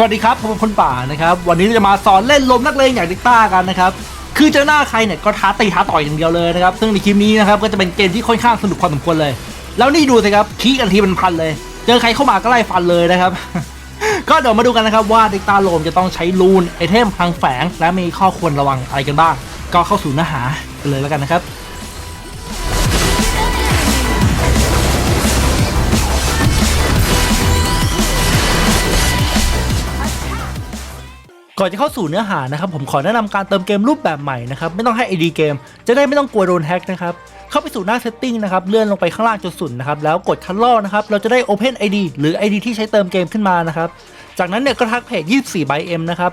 สวัสดีครับผมเป็นคนป่านะครับ วันนี้จะมาสอนเล่นลมนักเลงอย่างดิกต้ากันนะครับ คือเจอหน้าใครเนี่ยก็ท้าตีท้าต่อยอย่างเดียวเลยนะครับ ซึ่งในคลิปนี้นะครับก็จะเป็นเกมที่ค่อนข้างสนุกพอสมควรเลย แล้วนี่ดูสิครับขี้กันทีเป็นพันเลย เจอใครเข้ามาก็ไล่ฟันเลยนะครับ ก็เดี๋ยวมาดูกันนะครับว่าดิกต้าลมจะต้องใช้รูนไอเทมพังแฝง และมีข้อควรระวังอะไรกันบ้าง ก็เข้าสู่เนื้อหากันเลยแล้วกันนะครับ ก่อนจะเข้าสู่เนื้อหานะครับผมขอแนะนำการเติมเกมรูปแบบใหม่นะครับไม่ต้องให้ ID เกมจะได้ไม่ต้องกลัวโดนแฮ็กนะครับเข้าไปสู่หน้า Setting นะครับเลื่อนลงไปข้างล่างจนสุดนะครับแล้วกดคัดลอกนะครับเราจะได้ Open ID หรือ ID ที่ใช้เติมเกมขึ้นมานะครับจากนั้นเนี่ยก็ทักเพจ 24 by M นะครับ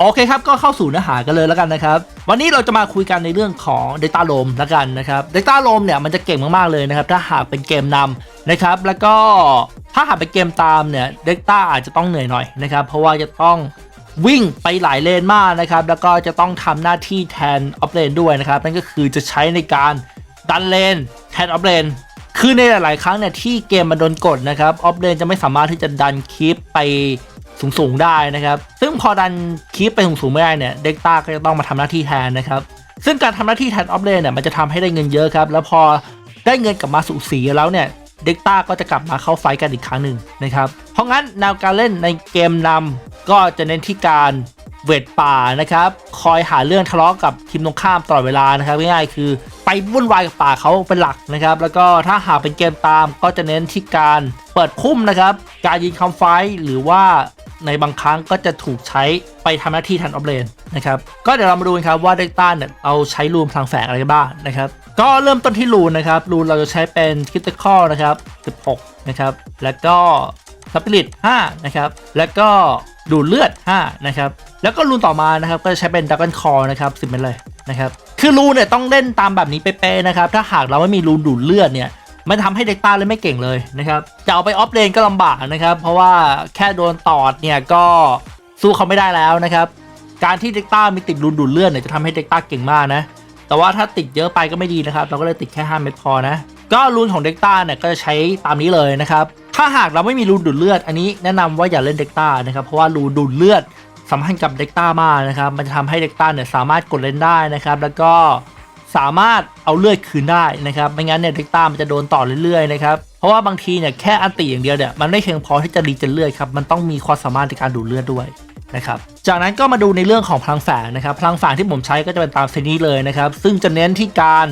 โอเคครับ ก็เข้าสู่เนื้อหากันเลยแล้วกันนะครับ วันนี้เราจะมาคุยกันในเรื่องของ Data r o m แล้วกันนะครับ Data r o m เนี่ยมันจะเก่งมาก ๆ เลยนะครับ ถ้าหากเป็นเกมนำนะครับ แล้วก็ถ้าหากเป็นเกมตามเนี่ย Data อาจจะต้องเหนื่อยหน่อยนะครับ เพราะว่าจะต้องวิ่งไปหลายเลนมากนะครับ แล้วก็จะต้องทำหน้าที่แทนออฟเลนด้วยนะครับ นั่นก็คือจะใช้ในการดันเลนแทนออฟเลนคือในหลาย ๆ ครั้งเนี่ยที่เกมมันโดนกดนะครับออฟเลนจะไม่สามารถที่จะดันคีปไป สูงๆได้นะครับ ซึ่งพอดันคีปไปสูงๆไม่ได้เนี่ยเด็กต้าก็จะต้องมาทำหน้าที่แทนนะครับ ซึ่งการทำหน้าที่แทนออฟเลนเนี่ยมันจะทำให้ได้เงินเยอะครับ แล้วพอได้เงินกลับมาสูสีแล้วเนี่ยเด็กต้าก็จะกลับมาเข้าไฟกันอีกครั้งหนึ่งนะครับ เพราะงั้นแนวการเล่นในเกมนำก็จะเน้นที่การ เวทป่านะครับคอยหาเรื่องทะเลาะกับทีมตรงข้ามตลอดเวลานะครับง่ายๆคือไปวุ่นวายกับป่าเขาเป็นหลักนะครับ แล้วก็ถ้าหากเป็นเกมตามก็จะเน้นที่การเปิดพุ่มนะครับ การยิงคำไฟท์หรือว่าในบางครั้งก็จะถูกใช้ไปทำหน้าที่แทนออฟเลนนะครับ ก็เดี๋ยวเรามาดูกันครับว่าเด็กต้าเนี่ยเอาใช้รูนพลังแฝงอะไรบ้างนะครับ ก็เริ่มต้นที่รูนนะครับรูนเราจะใช้เป็นคิติคอลนะครับ 16 นะครับ แล้วก็สปิริต5นะครับ แล้วก็ดูเลือด 5 นะครับ แล้วก็รูนต่อมานะครับก็จะใช้เป็นดักกันคอนะครับ10เป็นเลยนะครับคือรูนเนี่ยต้องเล่นตามแบบนี้เป๊ะๆนะครับถ้าหากเราไม่มีรูนดูดเลือดเนี่ยมันทำให้เด็กต้าเล่นไม่เก่งเลยนะครับจะเอาไปออฟเลนก็ลำบากนะครับ เพราะว่าแค่โดนตอดเนี่ยก็สู้เขาไม่ได้แล้วนะครับ การที่เด็กต้ามีติดรูนดูดเลือดเนี่ยจะทำให้เด็กต้าเก่งมากนะแต่ว่าถ้าติดเยอะไปก็ไม่ดีนะครับ เราก็เลยติดแค่5เม็ดพอนะก็รูนของเด็กต้าเนี่ยก็จะใช้ตามนี้เลยนะครับถ้าหากเราไม่มีรูนดูดเลือดอันนี้แนะนำว่าอย่าเล่นเด็กต้านะครับเพราะว่ารูนดูดเลือด สำคัญกับเด็กต้ามากนะครับ มันจะทำให้เด็กต้าเนี่ยสามารถกดเล่นได้นะครับ แล้วก็สามารถเอาเลือดคืนได้นะครับ ไม่งั้นเนี่ยเด็กต้ามันจะโดนต่อเรื่อยๆนะครับ เพราะว่าบางทีเนี่ยแค่อันติอย่างเดียวเนี่ยมันไม่เพียงพอที่จะรีเจนเลือดครับ มันต้องมีความสามารถในการดูดเลือดด้วยนะครับ จากนั้นก็มาดูในเรื่องของพลังแฝงนะครับ พลังแฝงที่ผมใช้ก็จะเป็นตามเซนี้เลยนะครับ ซึ่งจะเน้นที่การ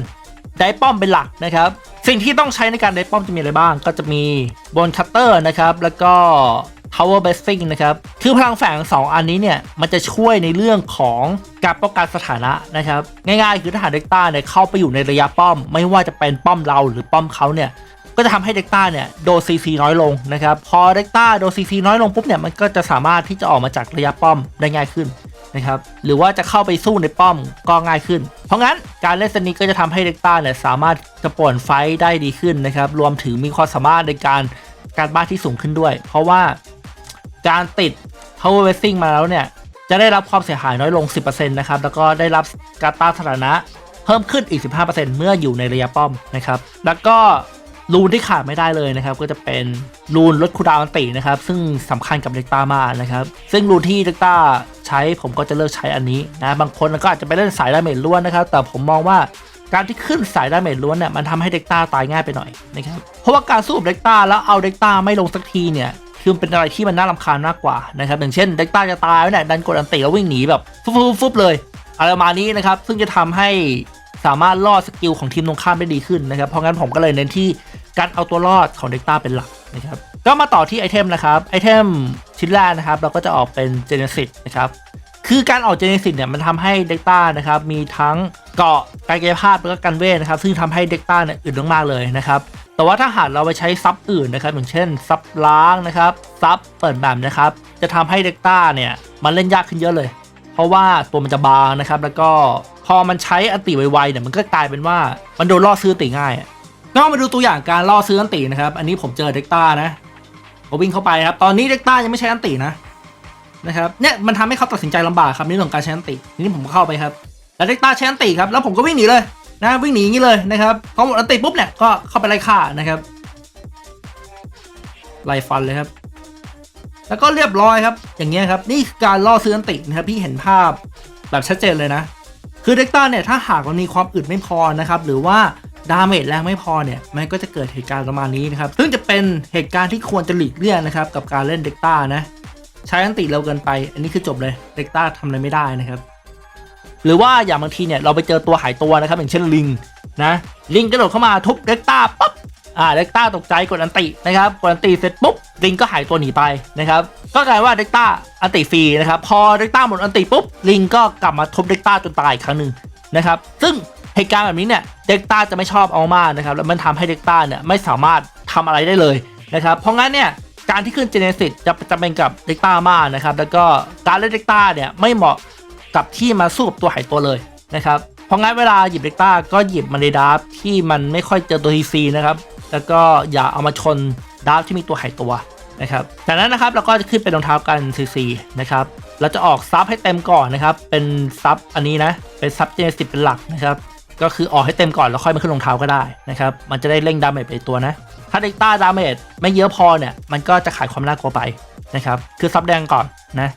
ได้ป้อมเป็นหลักนะครับ สิ่งที่ต้องใช้ในการได้ป้อมจะมีอะไรบ้าง ก็จะมีบนคัตเตอร์นะครับ แล้วก็ power basing นะครับ คือพลังแฝง 2 อันนี้เนี่ย มันจะช่วยในเรื่องของการป้องกันสถานะนะครับ ง่ายๆ คือทหารเด็กต้าเนี่ยเข้าไปอยู่ในระยะป้อม ไม่ว่าจะเป็นป้อมเราหรือป้อมเขาเนี่ยก็จะทำให้เด็กต้าเนี่ยโดนซีซีน้อยลงนะครับ พอเด็กต้าโดนซีซีน้อยลงปุ๊บเนี่ยมันก็จะสามารถที่จะออกมาจากระยะป้อมได้ง่ายขึ้นนะครับหรือว่าจะเข้าไปสู้ในป้อมก็ง่ายขึ้น เพราะงั้นการเล่นเซตนี้ก็จะทำให้เด็กต้าเนี่ยสามารถจะป่วนไฟท์ได้ดีขึ้นนะครับรวมถึงมีความสามารถในการการบ้านที่สูงขึ้นด้วย เพราะว่า การติด power basing มาแล้วเนี่ย จะได้รับความเสียหายน้อยลง 10%นะครับ แล้วก็ได้รับการต้านสถานะเพิ่มขึ้นอีก 15%เมื่ออยู่ในระยะป้อมนะครับ แล้วก็รูนที่ขาดไม่ได้เลยนะครับ ก็จะเป็นรูนลดคูดาวอันตินะครับ ซึ่งสำคัญกับเด็กต้ามากนะครับ ซึ่งรูนที่เด็กต้าใช้ผมก็จะเลิกใช้อันนี้นะ บางคนก็อาจจะไปเล่นสายดาเมจล้วนนะครับ แต่ผมมองว่าการที่ขึ้นสายดาเมจล้วนเนี่ยมันทำให้เด็กต้าตายง่ายไปหน่อยนะครับ เพราะว่าการสู้เด็กต้าแล้วเอาเด็กต้าไม่ลงสักทีเนี่ย คือเป็นอะไรที่มันน่ารำคาญมากกว่านะครับอย่างเช่นเด็กต้าจะตายแล้วเนี่ยดันกดอันติแล้ววิ่งหนีแบบฟุบฟุบเลยอะไรประมาณนี้นะครับซึ่งจะทำให้สามารถล่อสกิลของทีมตรงข้ามได้ดีขึ้นนะครับเพราะงั้นผมก็เลยเน้นที่การเอาตัวรอดของเด็กต้าเป็นหลักนะครับก็มาต่อที่ไอเทมนะครับไอเทมชิ้นแรกนะครับ เราก็จะออกเป็นเจเนซิสนะครับ คือการออกเจเนซิสเนี่ยมันทำให้เด็กต้านะครับมีทั้งเกาะการกายภาพแล้วก็การเวทนะครับซึ่งทำให้เด็กต้าเนี่ยอึดมากๆเลยนะครับแต่ว่าถ้าหากเราไปใช้ซับอื่นนะครับอย่างเช่นซับล้างนะครับซับเปิดแบบนะครับจะทำให้เด็กต้าเนี่ยมันเล่นยากขึ้นเยอะเลย เพราะว่าตัวมันจะบางนะครับแล้วก็พอมันใช้อันติไวๆเนี่ยมันก็กลายเป็นว่ามันโดนล่อซื้ออันติง่ายก็มาดูตัวอย่างการล่อซื้ออันตินะครับ อันนี้ผมเจอเด็กต้านะผมวิ่งเข้าไปครับ ตอนนี้เด็กต้ายังไม่ใช้อันตินะ นะครับเนี่ยมันทำให้เขาตัดสินใจลำบากครับในเรื่องของการใช้อันติทีนี้ผมเข้าไปครับ แล้วเด็กตาใช้อันติครับแล้วผมก็วิ่งหนีเลยนะวิ่งหนีอย่างนี้เลยนะครับพอหมดอันติปุ๊บเนี่ยก็เข้าไปไล่ฆ่านะครับไล่ฟันเลยครับ แล้วก็เรียบร้อยครับ อย่างเงี้ยครับ นี่คือการล่อซื้ออันตินะครับพี่เห็นภาพแบบชัดเจนเลยนะ คือเด็กตาเนี่ยถ้าหากมันมีความอึดไม่พอนะครับหรือว่าดาเมจแรงไม่พอเนี่ย มันก็จะเกิดเหตุการณ์ประมาณนี้นะครับ ซึ่งจะเป็นเหตุการณ์ที่ควรจะหลีกเลี่ยงนะครับ กับการเล่นเด็กต้านะ ใช้อันติเร็วเกินไป อันนี้คือจบเลยเด็กต้าทำอะไรไม่ได้นะครับ หรือว่าอย่างบางทีเนี่ยเราไปเจอตัวหายตัวนะครับ อย่างเช่นลิงนะลิงกระโดดเข้ามาทุบเด็กต้าปั๊บอ่าเด็กต้าตกใจกดอันตินะครับกดอันติเสร็จปุ๊บลิงก็หายตัวหนีไปนะครับก็กลายว่าเด็กต้าอันติฟรีนะครับพอเด็กต้าหมดอันติปุ๊บลิงก็กลับมาทุบเด็กต้าจนตายอีกครั้งหนึ่งนะครับซึ่งเหตุการณ์แบบนี้เนี่ยเด็กต้าจะไม่ชอบเอามากนะครับแล้วมันทำให้เด็กต้าเนี่ยไม่สามารถทำอะไรได้เลยนะครับเพราะงั้นเนี่ย การที่ขึ้นเจเนซิสจะจะเป็นกับเด็กต้ามากนะครับ แล้วก็การเล่นเด็กต้าเนี่ยไม่เหมาะกับที่มาสู้กับตัวหายตัวเลยนะครับเพราะงั้นเวลาหยิบเด็กต้าก็หยิบมาในดาร์ฟที่มันไม่ค่อยเจอตัวทีซีนะครับแล้วก็อย่าเอามาชนดาร์ฟที่มีตัวหายตัวนะครับจากนั้นนะครับเราก็จะขึ้นเป็นรองเท้ากันซีซีนะครับเราจะออกซับให้เต็มก่อนนะครับ เป็นซับอันนี้นะ เป็นซับเจเนสิเป็นหลักนะครับ ก็คือออกให้เต็มก่อนแล้วค่อยมาขึ้นรองเท้าก็ได้นะครับ มันจะได้เร่งดาเมจไปตัวนะ ถ้าเด็กต้าดาเมจไม่เยอะพอเนี่ย มันก็จะขายความน่ากลัวไปนะครับ คือซับแดงก่อนนะ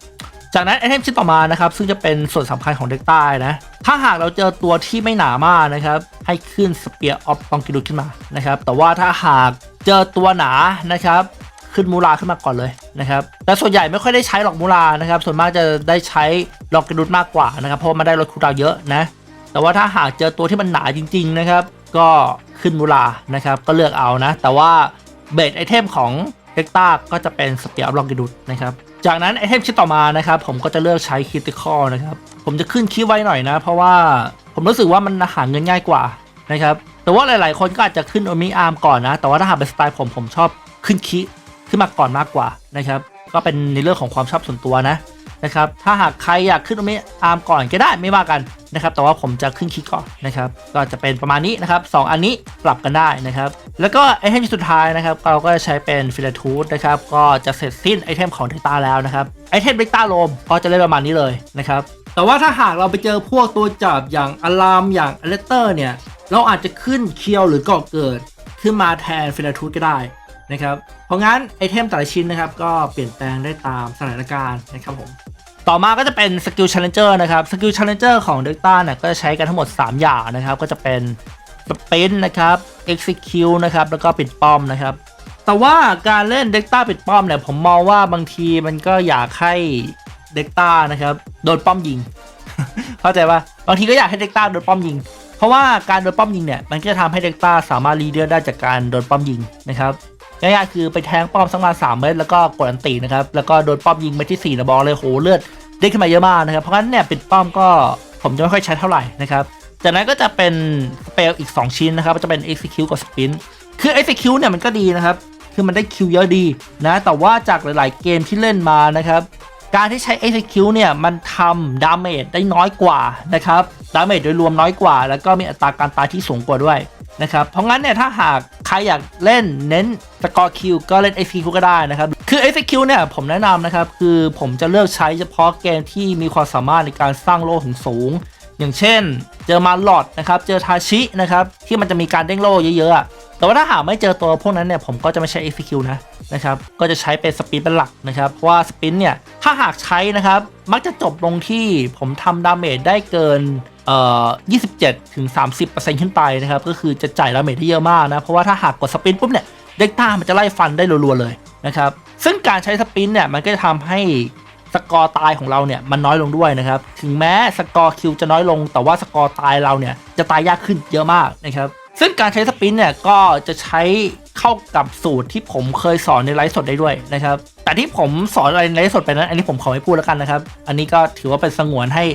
จากนั้นไอเทมชิ้นต่อมานะครับ ซึ่งจะเป็นส่วนสำคัญของเด็กใต้นะ ถ้าหากเราเจอตัวที่ไม่หนามากนะครับ ให้ขึ้นสเปียร์ออฟตองกิดูขึ้นมานะครับ แต่ว่าถ้าหากเจอตัวหนานะครับขึ้นมูลาขึ้นมาก่อนเลยนะครับ แต่ส่วนใหญ่ไม่ค่อยได้ใช้หรอกมูลานะครับ ส่วนมากจะได้ใช้ลองกิดูมากกว่านะครับ เพราะมันได้ลดคูดาวเยอะนะ แต่ว่าถ้าหากเจอตัวที่มันหนาจริง ๆ นะครับ ก็ ขึ้นมูลานะครับ ก็เลือกเอานะ แต่ว่าเบสไอเทมของเด็กต้าก็จะเป็นสเปียร์ออฟลองกิดูนะครับ จากนั้นไอเทมชิ้นต่อมานะครับ ผมก็จะเลือกใช้ค i ติคอลนะครับ ผมจะขึ้นคีย์ไว้หน่อยนะ เพราะว่าผมรู้สึกว่ามันหาเงินง่ายกว่านะครับ แต่ว่าหลาย ๆ คนก็อาจจะขึ้นโอมิอาร์มก่อนนะ แต่ว่าถ้าหากเป็นสไตล์ผมผมชอบขึ้นคีย์ขึ้นมาก่อนมากกว่านะครับ ก็เป็นในเรื่องของความชอบส่วนตัวนะ นะครับ ถ้าหากใครอยากขึ้นโอมิอาร์มก่อนก็ได้ไม่ว่ากันนะครับ แต่ว่าผมจะขึ้นคีย์ก่อนนะครับ ก็จะเป็นประมาณนี้นะครับสองอันนี้ปรับกันได้นะครับ แล้วก็ไอเทมสุดท้ายนะครับ เราก็จะใช้เป็นฟิลทูธนะครับ ก็จะเสร็จสิ้นไอเทมของเดต้าแล้วนะครับ ไอเทมเดต้าโลมก็จะเล่นประมาณนี้เลยนะครับ แต่ว่าถ้าหากเราไปเจอพวกตัวจับอย่างอลามอย่างอเลเตอร์เนี่ย เราอาจจะขึ้นเคียวหรือก่อเกิดขึ้นมาแทนฟิลทูธก็ได้ นะครับ เพราะงั้นไอเทมแต่ละชิ้นนะครับก็เปลี่ยนแปลงได้ตามสถานการณ์นะครับผม ต่อมาก็จะเป็นสกิล Challenger นะครับ สกิล Challenger ของ Delta เนี่ยก็จะใช้กันทั้งหมด 3 อย่างนะครับ ก็จะเป็นสเปนนะครับ Execute นะครับ แล้วก็ปิดป้อมนะครับ แต่ว่าการเล่น Delta ปิดป้อมเนี่ยผมมองว่าบางทีมันก็อยากให้ Delta นะครับโดนป้อมยิง เข้าใจป่ะบางทีก็อยากให้ Delta โดนป้อมยิง เพราะว่าการโดนป้อมยิงเนี่ยมันก็จะทำให้ Delta สามารถรีเดอร์ได้จากการโดนป้อมยิงนะครับ ง่ายๆคือไปแทงป้อมสักมาสามเมตรแล้วก็กดอันตีนะครับแล้วก็โดนป้อมยิงไปที่4นะบอกเลยโหเลือดเด้งขึ้นมาเยอะมากนะครับเพราะงั้นเนี่ยปิดป้อมก็ผมจะไม่ค่อยใช้เท่าไหร่นะครับจากนั้นก็จะเป็นสเปลอีก 2 ชิ้นนะครับจะเป็น execute กับ spin คือ execute เนี่ยมันก็ดีนะครับ คือมันได้คิวเยอะดีนะแต่ว่าจากหลาย ๆ เกมที่เล่นมานะครับการที่ใช้ execute เนี่ยมันทำดาเมจได้น้อยกว่านะครับดาเมจโดยรวมน้อยกว่า แล้วก็มีอัตราการตายที่สูงกว่าด้วย นะครับ เพราะงั้นเนี่ยถ้าหากใครอยากเล่นเน้นสกอร์คิวก็เล่น execute ก็ได้นะครับ คือ execute เนี่ยผมแนะนำนะครับ คือผมจะเลือกใช้เฉพาะเกมที่มีความสามารถในการสร้างโล่ถึงสูง อย่างเช่น เจอมาลอดนะครับ เจอทาชินะครับ ที่มันจะมีการเด้งโล่เยอะๆ แต่ว่าถ้าหากไม่เจอตัวพวกนั้นเนี่ยผมก็จะไม่ใช้ execute นะนะครับ ก็จะใช้เป็นสปินเป็นหลักนะครับ เพราะว่าสปินเนี่ยถ้าหากใช้นะครับมักจะจบลงที่ผมทำดาเมจได้เกิน เอ่อ27ถึง30%ขึ้นไปนะครับ ก็คือจะจ่ายดาเมจที่เยอะมากนะ เพราะว่าถ้าหากกดสปินปุ๊บเนี่ย เด็กต้ามันจะไล่ฟันได้รัวๆเลยนะครับ ซึ่งการใช้สปินเนี่ย มันก็จะทำให้สกอร์ตายของเราเนี่ยมันน้อยลงด้วยนะครับ ถึงแม้สกอร์คิวจะน้อยลง แต่ว่าสกอร์ตายเราเนี่ยจะตายยากขึ้นเยอะมากนะครับ ซึ่งการใช้สปินเนี่ยก็จะใช้เข้ากับสูตรที่ผมเคยสอนในไลฟ์สดได้ด้วยนะครับ แต่ที่ผมสอนอะไรในไลฟ์สดไปนั้น อันนี้ผมขอไม่พูดแล้วกันนะครับ อันนี้ก็ถือว่าเป็นสงวนให้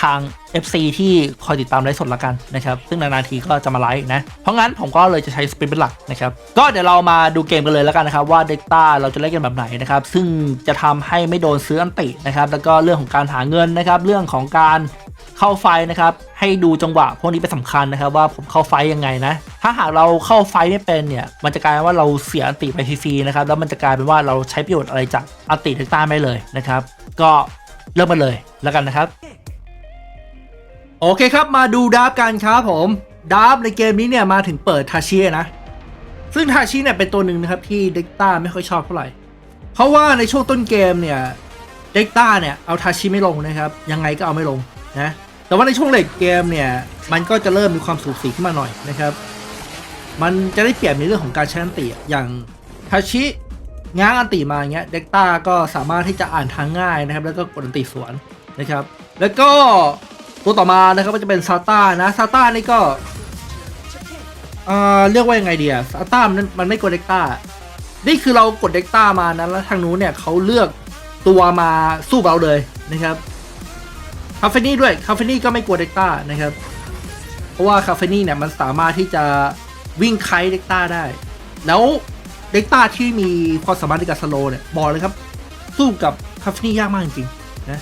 ทาง FC ที่คอยติดตามไลฟ์สดละกันนะครับ ซึ่งนานๆทีก็จะมาไลฟ์นะ เพราะงั้นผมก็เลยจะใช้สปินเป็นหลักนะครับ ก็เดี๋ยวเรามาดูเกมกันเลยแล้วกันนะครับ ว่าเดต้าเราจะเล่นกันแบบไหนนะครับ ซึ่งจะทำให้ไม่โดนซื้ออันตินะครับ แล้วก็เรื่องของการหาเงินนะครับ เรื่องของการ เข้าไฟนะครับให้ดูจังหวะพวกนี้เป็นสำคัญนะครับว่าผมเข้าไฟยังไงนะ ถ้าหากเราเข้าไฟไม่เป็นเนี่ย มันจะกลายเป็นว่าเราเสียอัติไปฟรีๆนะครับแล้วมันจะกลายเป็นว่าเราใช้ประโยชน์อะไรจากอัติเด็กต้าไม่เลยนะครับ ก็เริ่มมาเลยแล้วกันนะครับ โอเคครับมาดูดับกันครับผมดับในเกมนี้เนี่ยมาถึงเปิดทาชินะ ซึ่งทาชิเนี่ยเป็นตัวหนึ่งนะครับที่เด็กต้าไม่ค่อยชอบเท่าไหร่เพราะว่าในช่วงต้นเกมเนี่ยเด็กต้าเนี่ยเอาทาชิไม่ลงนะครับ ยังไงก็เอาไม่ลงนะ แต่ว่าในช่วงเลทเกมเนี่ย มันก็จะเริ่มมีความสูสีขึ้นมาหน่อยนะครับ มันจะได้เปรียบในเรื่องของการใช้อันติอย่างทาชิง้างอันติมาอย่างเงี้ยเด็กต้าก็สามารถที่จะอ่านทางง่ายนะครับ แล้วก็กดอันติสวนนะครับ แล้วก็ตัวต่อมานะครับก็จะเป็นซาต้านะซาต้านี่ก็เออเรียกว่ายังไงเดีอะซาต้ามันมันไม่กดเด็กต้า นี่คือเรากดเด็กต้ามานะแล้วทางนู้นเนี่ยเขาเลือกตัวมาสู้เราเลยนะครับ คาเฟนี่ด้วยคาเฟนี่ก็ไม่กลัวเด็กต้านะครับ เพราะว่าคาเฟนี่เนี่ยมันสามารถที่จะวิ่งไคเด็กต้าได้ แล้วเด็กต้าที่มีความสามารถในการสโลเนี่ยบอกเลยครับ สู้กับคาเฟนี่ยากมากจริงๆนะ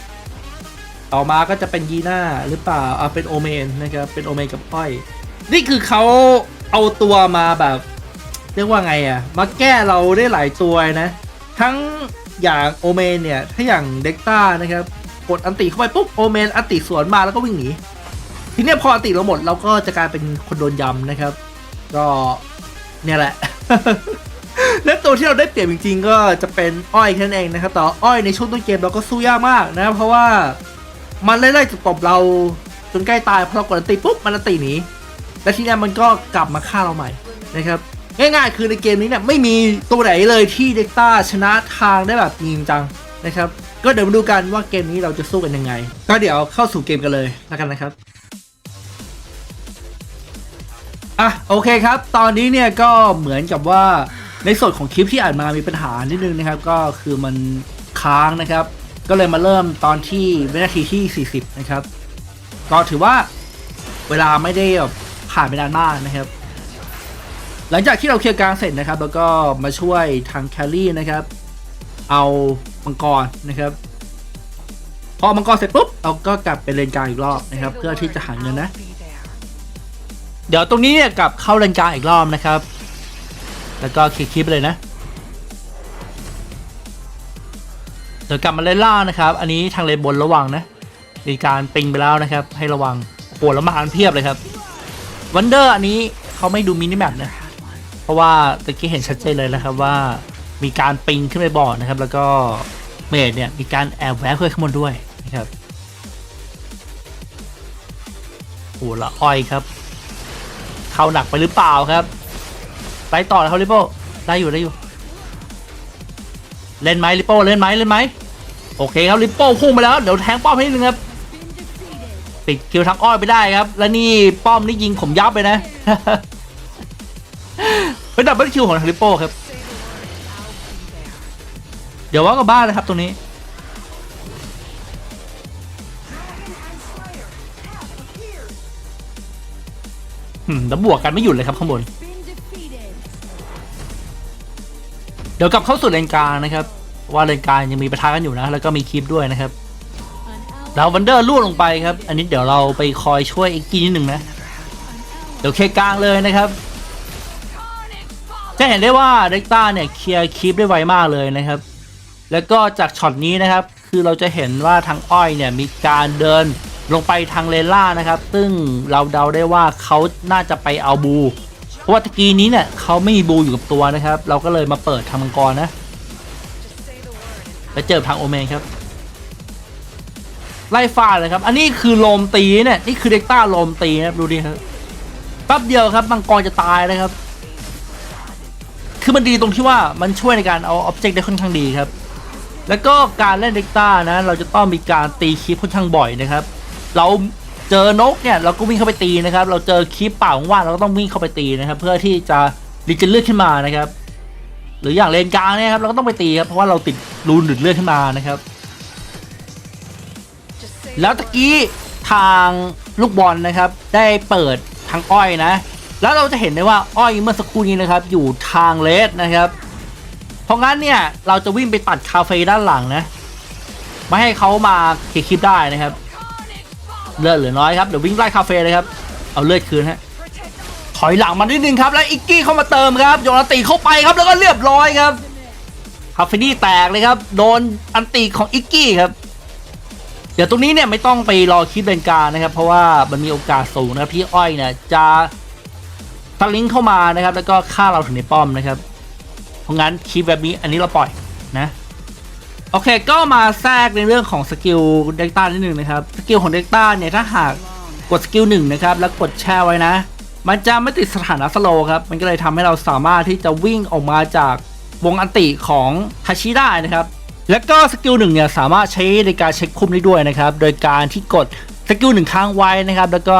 ต่อมาก็จะเป็นยีน่าหรือเปล่าอ่าเป็นโอเมนนะครับเป็นโอเมนกับอ้อย นี่คือเขาเอาตัวมาแบบ เรียกว่าไงอะ่ะมาแก้เราได้หลายตัวนะ ทั้งอย่างโอเมนเนี่ย ถ้าอย่างเด็กต้านะครับ กดอันติเข้าไปปุ๊บโอเมนอันติสวนมาแล้วก็วิ่งหนีทีนี้พออันติเราหมดเราก็จะกลายเป็นคนโดนยำนะครับ ก็เนี่ยแหละ และตัวที่เราได้เปรียบจริงๆ ก็จะเป็นอ้อยแค่นั้นเองนะครับแต่อ้อยในช่วงต้นเกมเราก็สู้ยากมากนะเพราะว่ามันไล่ๆจะตบเราจนใกล้ตายพอเรากดอันติปุ๊บมันอันติหนีและทีนี้มันก็กลับมาฆ่าเราใหม่นะครับง่ายๆ คือในเกมนี้เนี่ยไม่มีตัวไหนเลยที่เด็กต้าชนะทางได้แบบจริงจังนะครับ ก็เดี๋ยวมาดูกันว่าเกมนี้เราจะสู้กันยังไง ก็เดี๋ยวเข้าสู่เกมกันเลยแล้วกันนะครับอะโอเคครับ ตอนนี้เนี่ยก็เหมือนกับว่าในส่วนของคลิปที่อ่านมามีปัญหานิดนึงนะครับ ก็คือมันค้างนะครับ ก็เลยมาเริ่มตอนที่วินาทีที่ 40 นะครับ ก็ถือว่าเวลาไม่ได้แบบผ่านไปนานมากนะครับ หลังจากที่เราเคลียร์กลางเสร็จนะครับ แล้วก็มาช่วยทางแคลรี่นะครับ เอา มังกรนะครับ พอมังกรเสร็จปุ๊บเราก็กลับไปเลนกลางอีกรอบนะครับ เพื่อที่จะหาเงินนะ เดี๋ยวตรงนี้เนี่ยกลับเข้าเลนกลางอีกรอบนะครับ แล้วก็คลิกคลิปไปเลยนะเดี๋ยวกลับมาเลนล่างนะครับ อันนี้ทางเลนบนระวังนะมีการปิงไปแล้วนะครับ ให้ระวังโหแล้วมาอันเพียบเลยครับวันเดอร์อันนี้เขาไม่ดูมินิแมปนะเพราะว่าตะกี้เห็นชัดเจนเลยนะครับว่า มีการปิงขึ้นไปบอร์ดนะครับ แล้วก็เมดเนี่ยมีการแอบแวะเพื่อข้างบนด้วยนะครับโอ้ละอ้อยครับ เข้าหนักไปหรือเปล่าครับไปต่อนะครับลิโป้ได้อยู่ได้อยู่ เล่นไหมลิโป้เล่นไหมเล่นไหมโอเคครับลิโป้พุ่งไปแล้วเดี๋ยวแทงป้อมให้นึงครับปิดคิวทางอ้อยไปได้ครับ แล้วนี่ป้อมนี่ยิงผมยับเลยนะเป็นดับเบิลคิวของทางลิโป้ครับ เดี๋ยวว่ากับบ้านนะครับตรงนี้อืมแล้วบวกกันไม่หยุดเลยครับข้างบน เดี๋ยวกลับเข้าสู่เลนกลางนะครับ ว่าเลนกลางยังมีประทะกันอยู่นะ แล้วก็มีคลิปด้วยนะครับ แล้ววันเดอร์ล่วงลงไปครับ อันนี้เดี๋ยวเราไปคอยช่วยอีกกีนิดหนึ่งนะ เดี๋ยวเคลียร์กลางเลยนะครับจะเห็นได้ว่าเด็กต้าเนี่ยเคลียร์คลิปได้ไวมากเลยนะครับ แล้วก็จากช็อตนี้นะครับ คือเราจะเห็นว่าทางอ้อยเนี่ยมีการเดินลงไปทางเลล่านะครับ ซึ่งเราเดาได้ว่าเขาน่าจะไปเอาบู เพราะว่าตะกี้นี้เนี่ยเขาไม่มีบูอยู่กับตัวนะครับ เราก็เลยมาเปิดทางมังกรนะ แล้วเจอทางโอเมนครับ ไล่ฟาดเลยครับ อันนี้คือโลมตีเนี่ยนี่คือเด็กต้าโลมตีนะครับดูดิครับแป๊บเดียวครับมังกรจะตายนะครับ คือมันดีตรงที่ว่ามันช่วยในการเอาอ็อบเจกต์ได้ค่อนข้างดีครับ แล้วก็การเล่นเด็กต้านะเราจะต้องมีการตีคลิปค่อนข้างบ่อยนะครับ เราเจอนกเนี่ยเราก็วิ่งเข้าไปตีนะครับ เราเจอคลิปป่าว่างเราก็ต้องวิ่งเข้าไปตีนะครับ เพื่อที่จะรีเจนเลือดขึ้นมานะครับ หรืออย่างเลนกลางเนี่ยครับเราก็ต้องไปตีครับเพราะว่าเราติดรูนหรือเลือดขึ้นมานะครับ แล้วตะกี้ทางลูกบอลนะครับ ได้เปิดทางอ้อยนะ แล้วเราจะเห็นได้ว่าอ้อยเมื่อสักครู่นี้นะครับ อยู่ทางเลสนะครับ เพราะงั้นเนี่ยเราจะวิ่งไปตัดคาเฟ่ด้านหลังนะ ไม่ให้เขามาเคลียร์คลิปได้นะครับ เลือดเหลือน้อยครับเดี๋ยววิ่งไล่คาเฟ่เลยครับ เอาเลือดคืนฮะถอยหลังมานิดนึงครับแล้วอิกกี้เข้ามาเติมครับโยนอันติเข้าไปครับแล้วก็เรียบร้อยครับคาเฟนี่แตกเลยครับ โดนอันติของอิกกี้ครับเดี๋ยวตรงนี้เนี่ยไม่ต้องไปรอคลิปเลนการนะครับ เพราะว่ามันมีโอกาสสูงนะครับที่อ้อยเนี่ยจะสลิงเข้ามานะครับ แล้วก็ฆ่าเราถึงในป้อมนะครับ ราะงั้นคลิปแบบนี้อันนี้เราปล่อยนะโอเคก็มาแทรกในเรื่องของสกิลเด็กต้านิดนึงนะครับสกิลของเด็กต้าเนี่ยถ้าหากกดสกิลหนึ่งนะครับแล้วกดแช่ไว้นะ มันจะไม่ติดสถานะสโลครับมันก็เลยทำให้เราสามารถที่จะวิ่งออกมาจากวงอันติของทาชิได้นะครับแล้วก็สกิลหนึ่งเนี่ยสามารถใช้ในการเช็คคุ้มได้ด้วยนะครับโดยการที่กดสกิลหนึ่งค้างไว้นะครับแล้วก็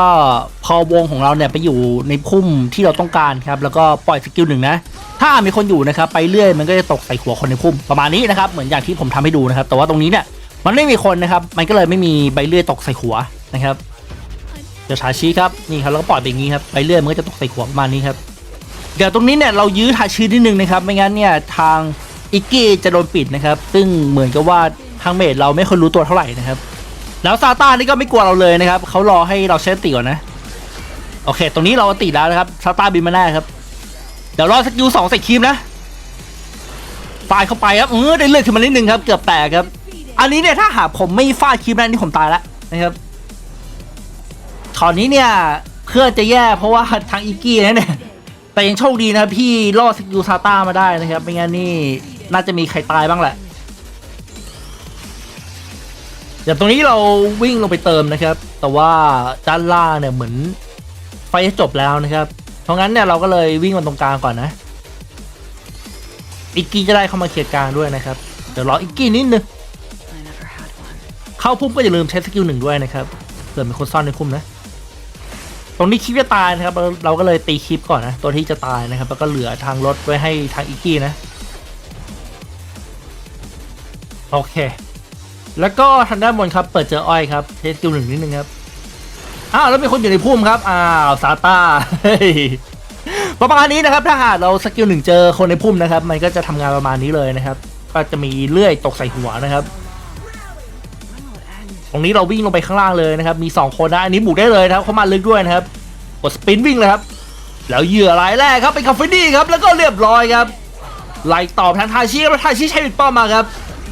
พอวงของเราเนี่ยไปอยู่ในพุ่มที่เราต้องการครับแล้วก็ปล่อยสกิลหนึ่งนะ ถ้ามีคนอยู่นะครับไปเรื่อยมันก็จะตกใส่หัวคนในพุ่มประมาณนี้นะครับเหมือนอย่างที่ผมทำให้ดูนะครับ แต่ว่าตรงนี้เนี่ยมันไม่มีคนนะครับ มันก็เลยไม่มีใบเลื่อยตกใส่หัวนะครับเดี๋ยวชาชีครับนี่ครับแล้วก็ปล่อยไปอย่างนี้ครับใบเลื่อยมันก็จะตกใส่หัวประมาณนี้ครับเดี๋ยวตรงนี้เนี่ยเรายื้อทาชีนิดนึงนะครับไม่งั้นเนี่ยทางอิกกี้จะโดนปิดนะครับ ซึ่งเหมือนกับว่าทางเมดเราไม่ค่อยรู้ตัวเท่าไหร่นะครับ แล้วซาต้านี่ก็ไม่กลัวเราเลยนะครับเขารอให้เราเซตติก่อนนะ โอเค ตรงนี้เราติดแล้วนะครับซาต้าบินมาแน่ครับ เดี๋ยวรอสกิลสองใส่ครีมนะฟาดเข้าไปครับเออได้เลือดขึ้นมานิดนึงครับ เกือบแตกครับ อันนี้เนี่ยถ้าหากผมไม่ฟาดครีมนะนี่ผมตายแล้วนะครับช็อตนี้เนี่ยเพื่อนจะแย่เพราะว่าทางอิกกี้นะเนี่ยแต่ยังโชคดีนะพี่รอดสกิลซาต้ามาได้นะครับไม่งั้นนี่น่าจะมีใครตายบ้างแหละเดี๋ยวตรงนี้เราวิ่งลงไปเติมนะครับ แต่ว่าด้านล่างเนี่ยเหมือนไฟจะจบแล้วนะครับ เพราะงั้นเนี่ยเราก็เลยวิ่งมาตรงกลางก่อนนะ อิกกี้จะได้เข้ามาเคลียร์กลางด้วยนะครับ เดี๋ยวรออิกกี้นิดนึง เข้าพุ่มก็อย่าลืมใช้สกิลหนึ่งด้วยนะครับเผื่อมีคนซ่อนในพุ่มนะ ตรงนี้คลิปจะตายนะครับ เราก็เลยตีคลิปก่อนนะ ตัวที่จะตายนะครับ แล้วก็เหลือทางรถไว้ให้ทางอิกกี้นะ โอเค แล้วก็ทางด้านบนครับ เปิดเจออ้อยครับเทสกิลหนึ่งนิดนึงครับ อ้าวแล้วมีคนอยู่ในพุ่มครับอ้าวซาต้าประมาณนี้นะครับถ้าหากเราสกิลหนึ่งเจอคนในพุ่มนะครับ มันก็จะทำงานประมาณนี้เลยนะครับ ก็จะมีเลื่อยตกใส่หัวนะครับ ตรงนี้เราวิ่งลงไปข้างล่างเลยนะครับ มี 2 คนนะอันนี้บุกได้เลยนะครับเข้ามาลึกด้วยนะครับกดสปินวิ่งเลยครับ แล้วเหยื่อรายแรกครับเป็นคาเฟนี่ครับแล้วก็เรียบร้อยครับไล่ตอบทางทาชิครับทาชิใช้บิดป้อมมาครับ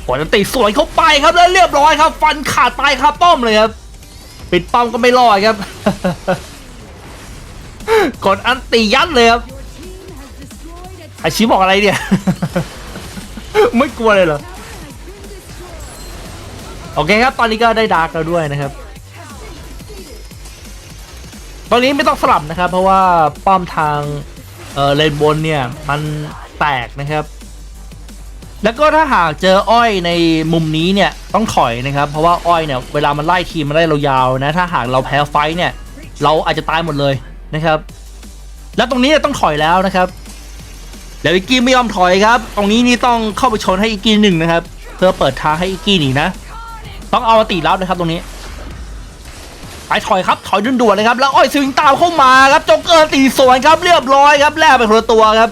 กดอันติสวนเข้าไปครับแล้วเรียบร้อยครับ ฟันขาดตายคาป้อมเลยครับ ปิดป้อมก็ไม่รอดครับ กดอันติยัดเลยครับทาชิบอกอะไรเนี่ย ไม่กลัวเลยเหรอ โอเคครับ ตอนนี้ก็ได้ดาร์กแล้วด้วยนะครับ ตอนนี้ไม่ต้องสลับนะครับ เพราะว่าป้อมทางเออเลนบนเนี่ย มันแตกนะครับ แล้วก็ถ้าหากเจออ้อยในมุมนี้เนี่ยต้องถอยนะครับ เพราะว่าอ้อยเนี่ยเวลามันไล่ทีมมันไล่เรายาวนะ ถ้าหากเราแพ้ไฟเนี่ย เราอาจจะตายหมดเลยนะครับ แล้วตรงนี้ต้องถอยแล้วนะครับแล้วอีกกี้ไม่ยอมถอยครับ ตรงนี้นี่ต้องเข้าไปชนให้อีกกี้หนึ่งนะครับ เพื่อเปิดทางให้อีกกี้หนีนะ ต้องเอาอติรับนะครับตรงนี้ไปถอยครับถอยด่วนๆเลยครับแล้วอ้อยสวิงตามเข้ามาครับโจกเกอร์ตีสวนครับเรียบร้อยครับแลกไปคนละตัวครับ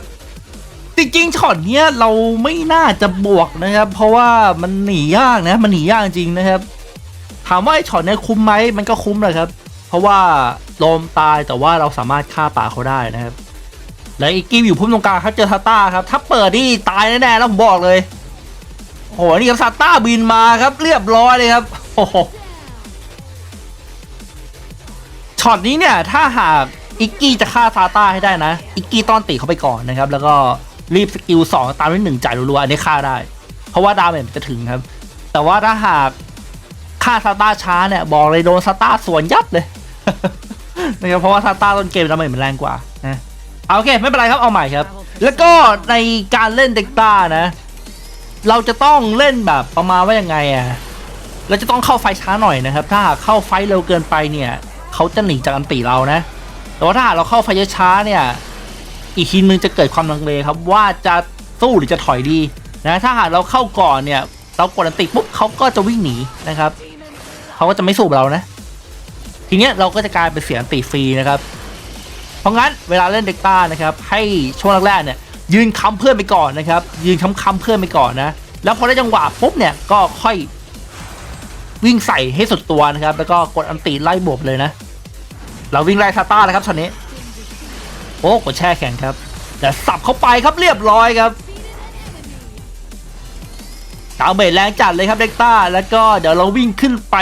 จริงๆช็อตเนี้ยเราไม่น่าจะบวกนะครับ เพราะว่ามันหนียากนะมันหนียากจริงนะครับ ถามว่าไอ้ช็อตเนี้ยคุ้มไหมมันก็คุ้มเลยครับ เพราะว่าโลมตายแต่ว่าเราสามารถฆ่าป่าเขาได้นะครับ และอีกกี้อยู่พุ่มตรงกลางครับเจอทาต้าครับ ถ้าเปิดนี่ตายแน่ๆแล้วผมบอกเลยโอ้โหนี่ครับซาต้าบินมาครับ เรียบร้อยเลยครับโอ้โหช็อตนี้เนี่ยถ้าหากอิกกี้จะฆ่าซาต้าให้ได้นะ อิกกี้ต้อนตีเขาไปก่อนนะครับ แล้วก็ รีบสกิลสองตามด้วยหนึ่งจ่ายรัวๆอันนี้ฆ่าได้ เพราะว่าดาเมจมันจะถึงครับ แต่ว่าถ้าหากฆ่าซาต้าช้าเนี่ยบอกเลยโดนซาต้าสวนยับเลยนะครับเพราะว่าซาต้าต้นเกมดาเมจมันแรงกว่านะเอาโอเคไม่เป็นไรครับเอาใหม่ครับ แล้วก็ในการเล่นเด็กต้านะ เราจะต้องเล่นแบบประมาณว่ายังไงอะเราจะต้องเข้าไฟช้าหน่อยนะครับ ถ้าเข้าไฟเร็วเกินไปเนี่ยเขาจะหนีจากอันติเรานะ แต่ว่าถ้าเราเข้าไฟช้าเนี่ย อีกทีนึงจะเกิดความลังเลครับว่าจะสู้หรือจะถอยดีนะถ้าหากเราเข้าก่อนเนี่ย เรากดอันติปุ๊บเขาก็จะวิ่งหนีนะครับเขาก็จะไม่สู้เรานะ ทีเนี้ยเราก็จะกลายเป็นเสียอันติฟรีนะครับ เพราะงั้นเวลาเล่นเด็กต้านะครับ ให้ช่วงแรกๆเนี่ย ยืนค้ำเพื่อนไปก่อนนะครับ ยืนค้ำๆเพื่อนไปก่อนนะ แล้วพอได้จังหวะปุ๊บเนี่ยก็ค่อยวิ่งใส่ให้สุดตัวนะครับ แล้วก็กดอันติไล่บวบเลยนะ เราวิ่งไล่ซาต้าเลยครับช็อตนี้ อ้กดแช่แข็งครับ แต่สับเข้าไปครับเรียบร้อยครับดาวเมจแรงจัดเลยครับเด็กต้า แล้วก็เดี๋ยวเราวิ่งขึ้นไป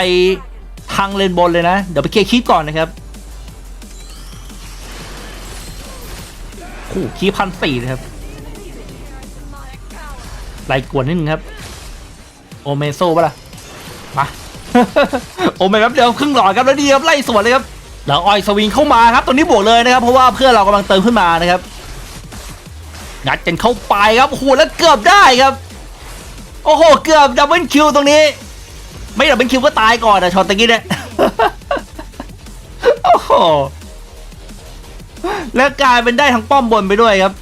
ทางเลนบนเลยนะ เดี๋ยวไปเคลียร์คีปก่อนนะครับคู่คีพันสี่นะครับไล่กวนนิดนึงครับ โอเมโซ่ปะล่ะ มา โอเมแป๊บเดียวครึ่งหลอดครับแล้วดีครับไล่สวนเลยครับ แล้วออยสวิงเข้ามาครับตรงนี้บวกเลยนะครับ เพราะว่าเพื่อนเรากำลังเติมขึ้นมานะครับงัดกันเข้าไปครับโอ้โหแล้วเกือบได้ครับ โอ้โหเกือบดับเบิลคิวตรงนี้ ไม่ดับเบิลคิวก็ตายก่อนนะช็อตตะกี้เนี่ยโอ้โหแล้วกลายเป็นได้ทั้งป้อมบนไปด้วยครับ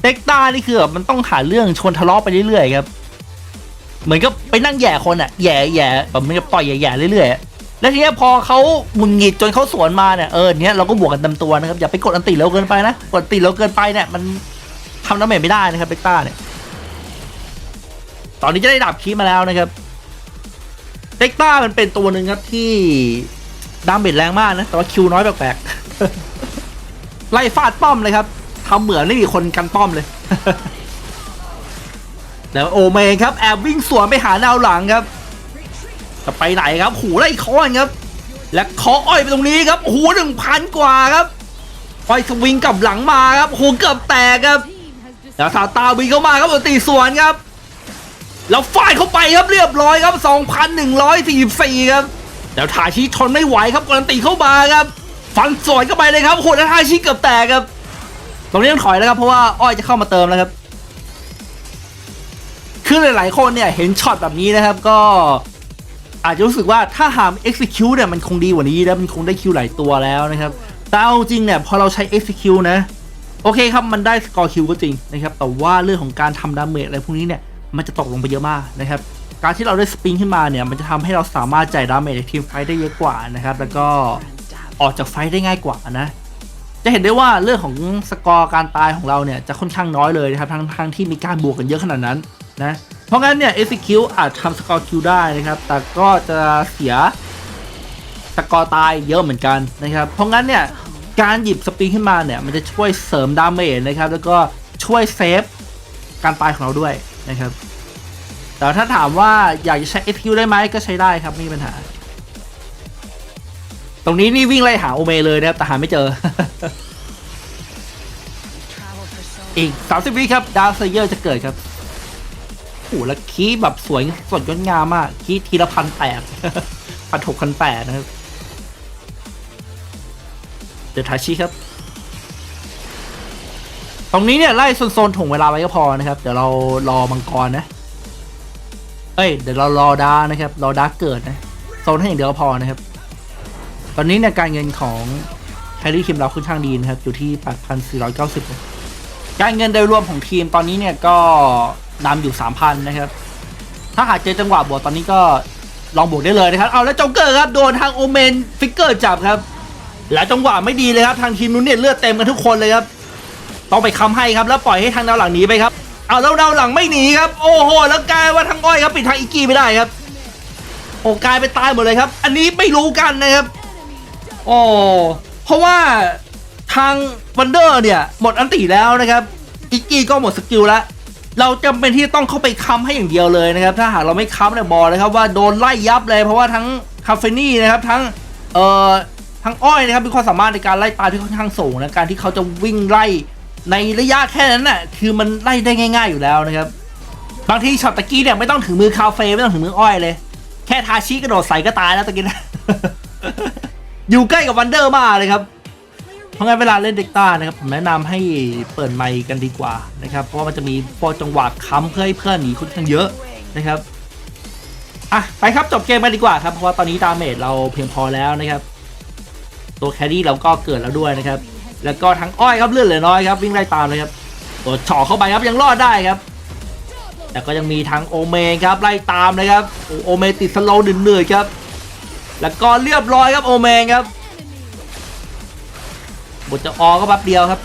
เต็กต้านี่คือแบบมันต้องหาเรื่องชวนทะเลาะไปเรื่อยๆครับ เหมือนกับไปนั่งแย่คนอะแย่แย่แบบมันจะปล่อยแย่ๆเรื่อยๆ แล้วทีนี้พอเขาหงุนหงิดจนเขาสวนมาเนี่ยเออเนี้ยเราก็บวกกันเต็มตัวนะครับอย่าไปกดอันติเร็วเกินไปนะกดอันติเร็วเกินไปเนี่ยมันทำน้ำเมจไม่ได้นะครับเบกต้าเนี่ยตอนนี้จะได้ดับคีมาแล้วนะครับเบกต้ามันเป็นตัวหนึ่งครับที่ดาเมจแรงมากนะแต่ว่าคิวน้อยแปลกๆไล่ฟาดป้อมเลยครับทำเหมือนไม่มีคนกันป้อมเลยแล้วโอเมนครับแอบวิ่งสวนไปหาแนวหลังครับ จะไปไหนครับหูไล่คอนครับ และเคออ้อยไปตรงนี้ครับหูหนึ่งพันกว่าครับอ้อยสวิงกลับหลังมาครับหูเกือบแตกครับแล้วซาตาวิ่งเข้ามาครับตีสวนครับแล้วฟาดเข้าไปครับเรียบร้อยครับ 2,144 ครับ แล้วทาชิทนไม่ไหวครับกำลังตีเข้ามาครับ ฟันสวนเข้าไปเลยครับโหแล้วทาชิเกือบแตกครับ ตรงนี้ต้องถอยแล้วครับ เพราะว่าอ้อยจะเข้ามาเติมแล้วครับ คือหลายๆคนเนี่ยเห็นช็อตแบบนี้นะครับ ก็ อาจจะรู้สึกว่าถ้าหาม execute เนี่ยมันคงดีกว่านี้แล้วมันคงได้คิวหลายตัวแล้วนะครับแต่เอาจริงเนี่ยพอเราใช้ execute นะ โอเคครับมันได้สกอร์คิวก็จริงนะครับแต่ว่าเรื่องของการทำดาเมจอะไรพวกนี้เนี่ยมันจะตกลงไปเยอะมากนะครับการที่เราได้สปริงขึ้นมาเนี่ยมันจะทำให้เราสามารถจ่ายดาเมจในทีมไฟได้เยอะกว่านะครับแล้วก็ออกจากไฟได้ง่ายกว่านะจะเห็นได้ว่าเรื่องของสกอร์การตายของเราเนี่ยจะค่อนข้างน้อยเลยนะครับทั้งทั้งที่มีการบวกกันเยอะขนาดนั้นนะ เพราะงั้นเนี่ย SQ อาจทำสกอร์คิวได้นะครับ แต่ก็จะเสียสกอร์ตายเยอะเหมือนกันนะครับ เพราะงั้นเนี่ย การหยิบสปริงขึ้นมาเนี่ย มันจะช่วยเสริมดาเมจนะครับ แล้วก็ช่วยเซฟการตายของเราด้วยนะครับ แต่ถ้าถามว่าอยากจะใช้ SQ ได้ไหมก็ใช้ได้ครับไม่มีปัญหา ตรงนี้นี่วิ่งไล่หาโอเมเลยนะครับ แต่หาไม่เจออีก 30 วิครับ ดาวเซเยอร์จะเกิดครับ แล้วคีแบบสวยสดงดงามมากคีทีละพันแปดพันหกพันแปดนะครับเดยวทาชิครับ ตรงนี้เนี่ยไล่โซนๆถ่วงเวลาไว้ก็พอนะครับ เดี๋ยวเรารอมังกรนะ เอ้ยเดี๋ยวเรารอดานะครับ รอดาเกิดนะโซนให้อย่างเดียวก็พอนะครับ ตอนนี้เนี่ยการเงินของแฮร์รี่คิมเราค่อนข้างดีนะครับ อยู่ที่ 8,490นะการเงินโดยรวมของทีมตอนนี้เนี่ยก็ นำอยู่ 3,000 นะครับ ถ้าหากเจอจังหวะบวกตอนนี้ก็ลองบวกได้เลยนะครับ เอาแล้วจ็อกเกอร์ครับ โดนทางโอเมนฟิกเกอร์จับครับ แล้วจังหวะไม่ดีเลยครับ ทางทีมนู้นเนี่ยเลือดเต็มกันทุกคนเลยครับ ต้องไปค้ำให้ครับ แล้วปล่อยให้ทางดาวหลังหนีไปครับ เอาแล้วดาวหลังไม่หนีครับ โอ้โห แล้วกลายว่าทางอ้อยครับปิดทางอีกกี้ไม่ได้ครับ โอ้กลายไปตายหมดเลยครับ อันนี้ไม่รู้กันนะครับ โอ้เพราะว่าทางวันเดอร์เนี่ยหมดอันติแล้วนะครับ อีกกี้ก็หมดสกิลแล้ว เราจำเป็นที่ต้องเข้าไปค้ำให้อย่างเดียวเลยนะครับ ถ้าหากเราไม่ค้ำเนี่ยบอกเลยครับว่าโดนไล่ยับเลย เพราะว่าทั้งคาเฟนี่นะครับทั้งเอ่อทั้งอ้อยนะครับมีความสามารถในการไล่ตาที่ค่อนข้างสูงนะการที่เขาจะวิ่งไล่ในระยะแค่นั้นน่ะคือมันไล่ได้ง่าย ๆอยู่แล้วนะครับบางทีช็อตตะกี้เนี่ยไม่ต้องถึงมือคาเฟ่ไม่ต้องถึงมืออ้อยเลย แค่ทาชิกระโดดใส่ก็ตายแล้วตะกี้นะอยู่ใกล้กับวันเดอร์มากเลยครับ เพราะงั้นเวลาเล่นเด็กต้านะครับผมแนะนำให้เปิดไมค์กันดีกว่านะครับเพราะว่ามันจะมีพอจังหวะค้ำเพื่อให้เพื่อนหนีค่อนข้างเยอะนะครับอะไปครับจบเกมกันดีกว่าครับเพราะว่าตอนนี้ดาเมจเราเพียงพอแล้วนะครับ ตัวแครี่เราก็เกิดแล้วด้วยนะครับ แล้วก็ทั้งอ้อยครับเลือดเหลือน้อยครับวิ่งไล่ตามเลยครับตัวเฉาะเข้าไปครับยังรอดได้ครับ แต่ก็ยังมีทั้งโอเมนครับไล่ตามเลยครับโอเมติดสโลว์เหนื่อยๆครับ แล้วก็เรียบร้อยครับโอเมนครับ บทจะออก็แป๊บเดียวครับ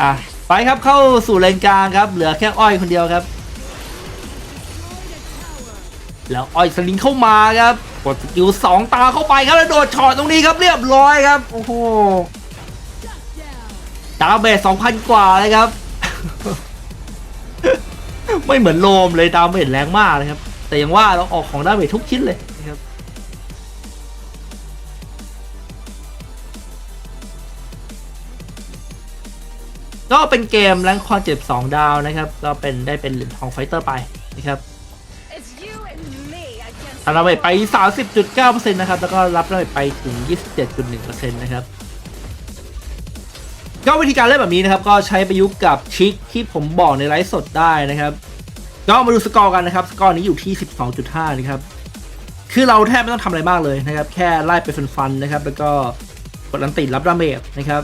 อะไปครับเข้าสู่เลนกลางครับ เหลือแค่อ้อยคนเดียวครับ แล้วอ้อยสลิงเข้ามาครับ กดสกิลสองตาเข้าไปครับ แล้วโดดช็อตตรงนี้ครับเรียบร้อยครับ โอ้โหดาเมจสองพันกว่าเลยครับ ไม่เหมือนโลมเลยดาเมจแรงมากเลยครับ แต่ยังว่าเราออกของดาเมจทุกชิ้นเลย ก็เป็นเกมแรงคอนเจ็บ2ดาวนะครับ ก็เป็นได้เป็นเหรียญทองไฟเตอร์ไปนะครับ It's you and me against ทำดาเมจไป 30.9%นะครับ แล้วก็รับดาเมจไปถึง 27.1%นะครับ ก็วิธีการเล่นแบบนี้นะครับ ก็ใช้ประยุกต์กับชิคที่ผมบอกในไลฟ์สดได้นะครับก็มาดูสกอร์กันนะครับ สกอร์นี้อยู่ที่ 12.5 นะครับ คือเราแทบไม่ต้องทำอะไรมากเลยนะครับ แค่ไล่ไปฟันๆนะครับ แล้วก็กดอันติรับดาเมจนะครับ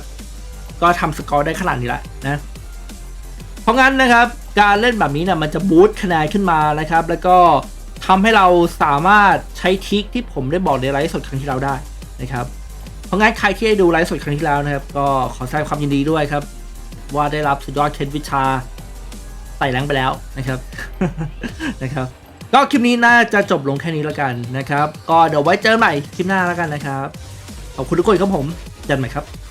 ก็ทำสกอร์ได้ขนาดนี้แหละนะเพราะงั้นนะครับการเล่นแบบนี้เนี่ยมันจะบูตคะแนนขึ้นมานะครับ แล้วก็ทำให้เราสามารถใช้ทิคที่ผมได้บอกในไลฟ์สดครั้งที่แล้วได้นะครับ เพราะงั้นใครที่ได้ดูไลฟ์สดครั้งที่แล้วนะครับ ก็ขอแสดงความยินดีด้วยครับ ว่าได้รับสุดยอดเคล็ดวิชาไต่แรงไปแล้วนะครับนะครับก็คลิปนี้น่าจะจบลงแค่นี้แล้วกันนะครับ ก็เดี๋ยวไว้เจอกันใหม่คลิปหน้าแล้วกันนะครับ ขอบคุณทุกคนครับผมเจอกันใหม่ครับ